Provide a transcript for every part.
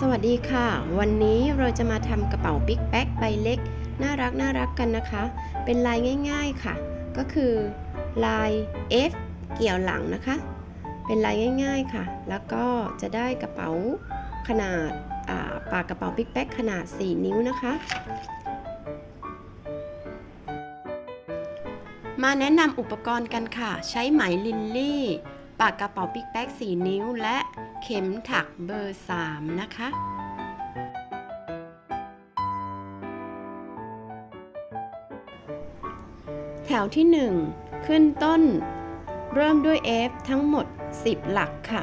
สวัสดีค่ะ วันนี้เราจะมาทำกระเป๋าบิ๊กแบ็คใบเล็ก น่ารักน่ารักกันนะคะ เป็นลายง่ายๆค่ะ ก็คือลาย F เกี่ยวหลังนะคะ เป็นลายง่ายๆค่ะ แล้วก็จะได้กระเป๋าขนาดาปากกระเป๋าบิ๊กแบ็คขนาด 4 นิ้วนะคะ มาแนะนำอุปกรณ์กันค่ะ ใช้ไหมลินลี่ ปากกระเป๋าบิ๊กแบ็ก4นิ้วและ เข็มถักเบอร์ 3 นะคะ แถวที่ 1 ขึ้นต้น เริ่มด้วย F ทั้งหมด 10 หลักค่ะ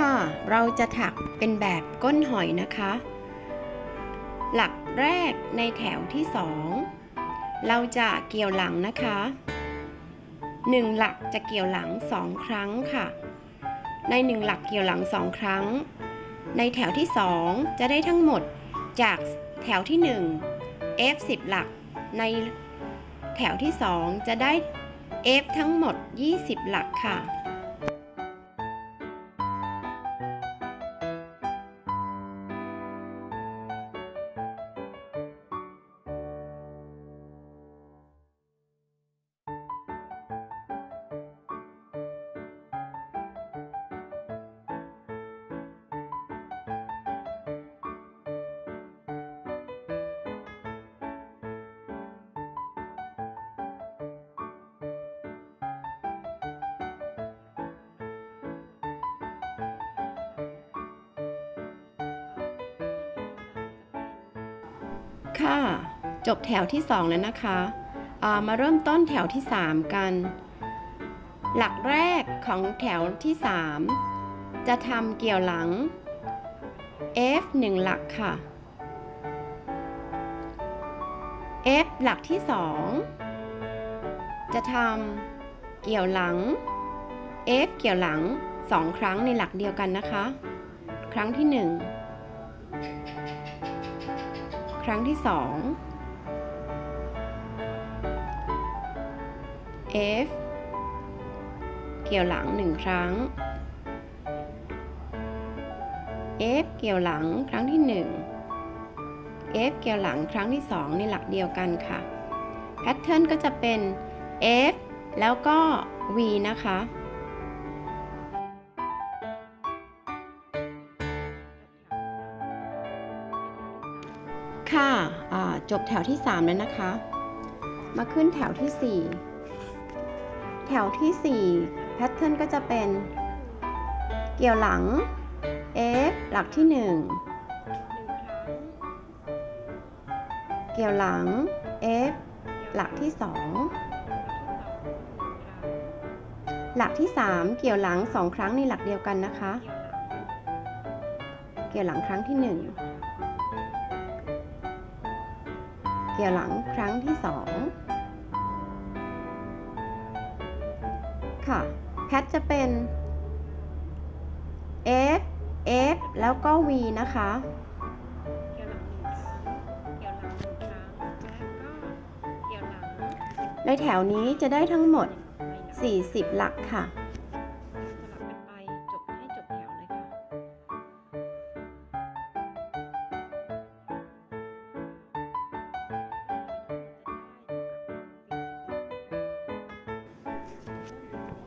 ค่ะ เราจะถักเป็นแบบก้นหอยนะคะ หลักแรกในแถวที่2เราจะเกี่ยวหลังนะคะ1หลักจะเกี่ยวหลัง2ครั้งค่ะ ใน1หลักเกี่ยวหลัง2ครั้ง ในแถวที่2จะได้ทั้งหมดจากแถวที่1 F 10หลัก ในแถวที่2จะได้ F ทั้งหมด 20 หลักค่ะ ค่ะ จบแถวที่ 2 แล้วนะคะามาเริ่มต้นแถวที่ 3 กัน หลักแรกของแถวที่ 3 จะทำเกี่ยวหลัง F 1 หลักค่ะ F หลักที่ 2 จะทำเกี่ยวหลัง F เกี่ยวหลัง 2 ครั้งในหลักเดียวกันนะคะ ครั้งที่ 1 ครั้งที่ 2 F เกี่ยวหลัง 1 ครั้ง F เกี่ยวหลังครั้งที่ 1 F เกี่ยวหลังครั้งที่ 2 ในหลักเดียวกันค่ะ แพทเทิร์นก็จะเป็น F แล้วก็ V นะคะค่ะ จบแถวที่ 3 แล้วนะคะ มาขึ้นแถวที่ 4 แถวที่ 4 แพทเทิร์นก็จะเป็น เกี่ยวหลัง F หลักที่ 1 เกี่ยวหลัง F หลักที่ 2 หลักที่ 3 เกี่ยวหลัง 2 ครั้งในหลักเดียวกันนะคะ เกี่ยวหลังครั้งที่ 1 เกี่ยวหลังครั้งที่2ค่ะ แพทจะเป็น F F แล้วก็ V นะคะเกี่ยวหลังหนึ่งครั้งเกี่ยวหลังหนึ่งครั้งแล้วก็เกี่ยวหลังในแถวนี้จะได้ทั้งหมดไม่นับ40 หลักค่ะ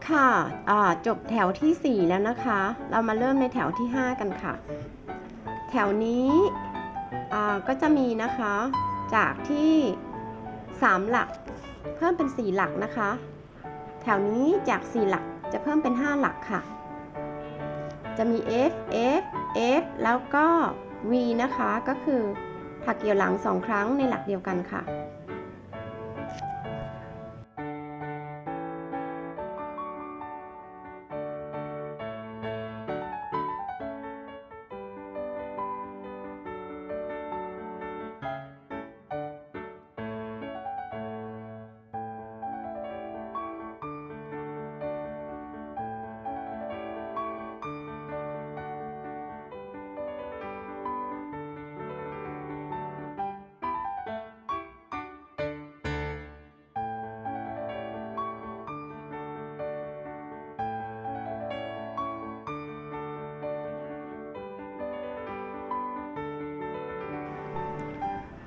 ค่ะอ่าจบแถวที่ 4 แล้วนะคะ เรามาเริ่มในแถวที่ 5 กันค่ะ แถวนี้ก็จะมีนะคะ จากที่ 3 หลัก เพิ่มเป็น 4 หลักนะคะ แถวนี้จาก 4 หลักจะเพิ่มเป็น 5 หลักค่ะ จะมี F F F แล้วก็ V นะคะ ก็คือถักเกี่ยวหลังสองครั้งในหลักเดียวกันค่ะ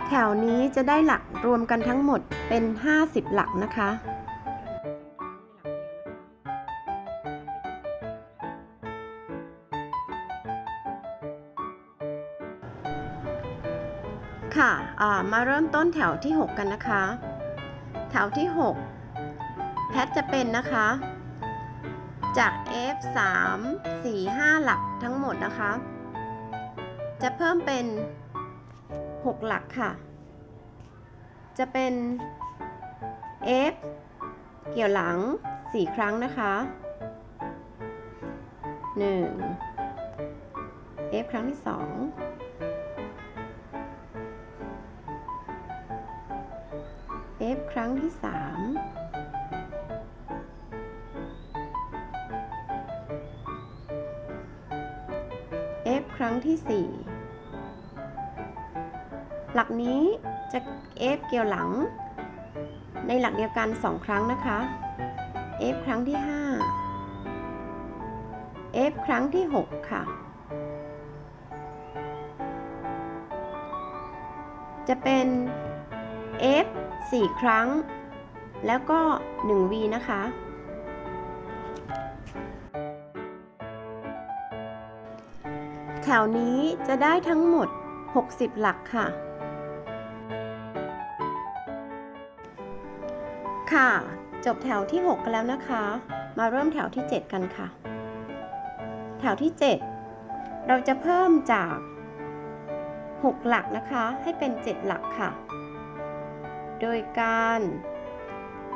แถวนี้จะได้หลักรวมกันทั้งหมดเป็น 50 หลักนะคะ ค่ะมาเริ่มต้นแถวที่ 6 กันนะคะ แถวที่ 6 แพทจะเป็นนะคะ จาก F 3 4 5 หลักทั้งหมดนะคะ จะเพิ่มเป็น 6 หลักค่ะ จะเป็น F เกี่ยวหลัง 4 ครั้งนะคะ 1 F ครั้งที่ 2 F ครั้งที่ 3 F ครั้งที่ 4 หลักนี้จะ F เกี่ยวหลัง ในหลักเดียวกัน 2 ครั้งนะคะ F ครั้งที่ 5 F ครั้งที่ 6 ค่ะ จะเป็น F 4 ครั้ง แล้วก็ 1 V นะคะ แถวนี้จะได้ทั้งหมด 60 หลักค่ะ ค่ะ จบแถวที่ 6 กันแล้วนะคะ มาเริ่มแถวที่ 7 กันค่ะ แถวที่ 7 เราจะเพิ่มจาก 6 หลักนะคะ ให้เป็น 7 หลักค่ะ โดยการ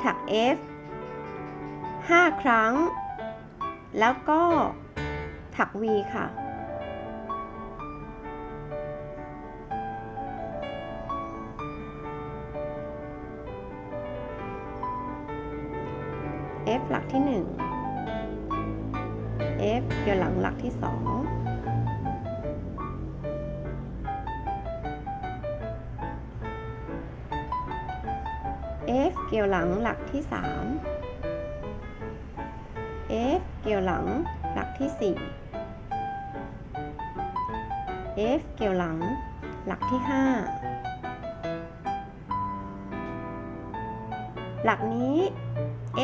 ถัก F 5 ครั้ง แล้วก็ถัก V ค่ะ F หลักที่ 1 F เกี่ยวหลังหลักที่ 2 F เกี่ยวหลังหลักที่ 3 F เกี่ยวหลังหลักที่ 4 F เกี่ยวหลังหลักที่ 5 หลักนี้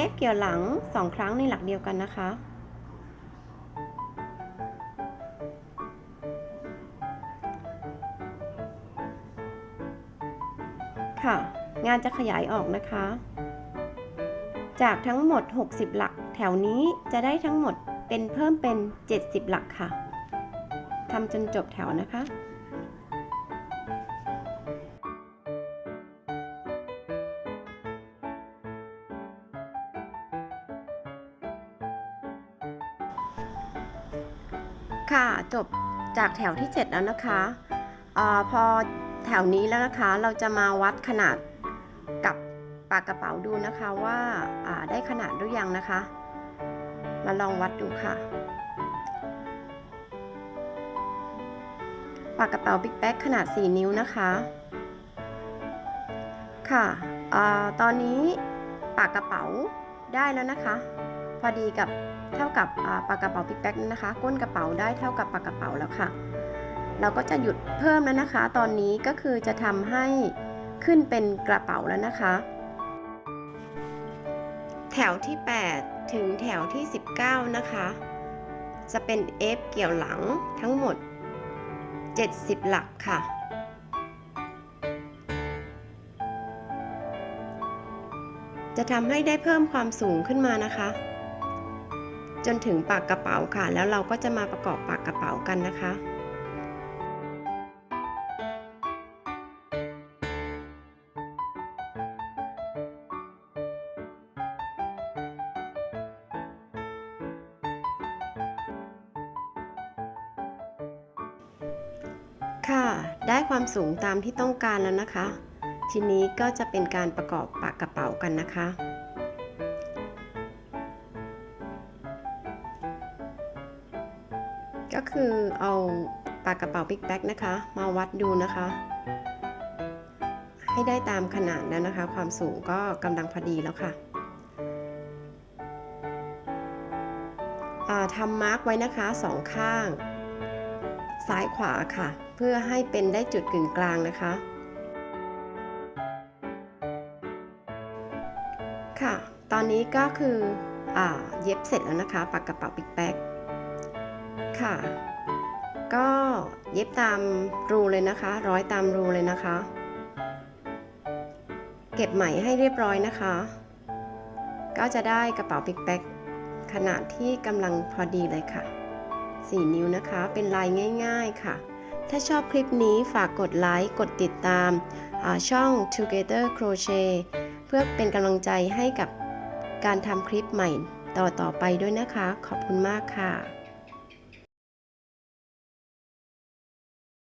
F เกี่ยวหลัง 2 ครั้งในหลักเดียวกันนะคะ ค่ะ งานจะขยายออกนะคะ จากทั้งหมด 60 หลัก แถวนี้จะได้ทั้งหมดเป็นเพิ่มเป็น 70 หลักค่ะทำจนจบแถวนะคะค่ะ จากแถวที่ 7 แล้วนะคะอาพอแถวนี้แล้วนะคะ เราจะมาวัดขนาดกับปากกระเป๋าดูนะคะว่าอ่าได้ขนาดหรือยังนะคะ มาลองวัดดูค่ะ ปากกระเป๋าบิ๊กแบ็ขนาด 4 นิ้วนะคะ ค่ะอาตอนนี้ปากกระเป๋าได้แล้วนะคะ พอดีกับ เท่ากับปากกระเป๋าบิ๊กแบ็กนะคะ ก้นกระเป๋าได้เท่ากับปากกระเป๋าแล้วค่ะ เราก็จะหยุดเพิ่มแล้วนะคะ ตอนนี้ก็คือจะทำให้ขึ้นเป็นกระเป๋าแล้วนะคะ แถวที่ 8 ถึงแถวที่ 19 นะคะ จะเป็น F เกี่ยวหลังทั้งหมด 70 หลักค่ะจะทำให้ได้เพิ่มความสูงขึ้นมานะคะ จนถึงปากกระเป๋าค่ะ แล้วเราก็จะมาประกอบปากกระเป๋ากันนะคะค่ะ ได้ความสูงตามที่ต้องการแล้วนะคะ ทีนี้ก็จะเป็นการประกอบปากกระเป๋ากันนะคะ ก็คือเอาปากกระเป๋าบิ๊กแบ็กนะคะ มาวัดดูนะคะ ให้ได้ตามขนาดแล้วนะคะ ความสูงก็กำลังพอดีแล้วค่ะทำมาร์กไว้นะคะสองข้าง ซ้ายขวาค่ะ เพื่อให้เป็นได้จุดกึ่งกลางนะคะ ค่ะ ตอนนี้ก็คืออเย็บเสร็จแล้วนะคะปากกระเป๋าปิกแป๊ก ค่ะ ก็เย็บตามรูเลยนะคะ ร้อยตามรูเลยนะคะ เก็บไหมให้เรียบร้อยนะคะ ก็จะได้กระเป๋าปิกแป๊กขนาดที่กำลังพอดีเลยค่ะ 4 นิ้วนะคะ เป็นลายง่าย ๆค่ะ ถ้าชอบคลิปนี้ฝากกดไลค์ กดติดตามาช่อง Together Crochet เพื่อเป็นกำลังใจให้กับการทำคลิปใหม่ต่อๆไปด้วยนะคะ ขอบคุณมากค่ะ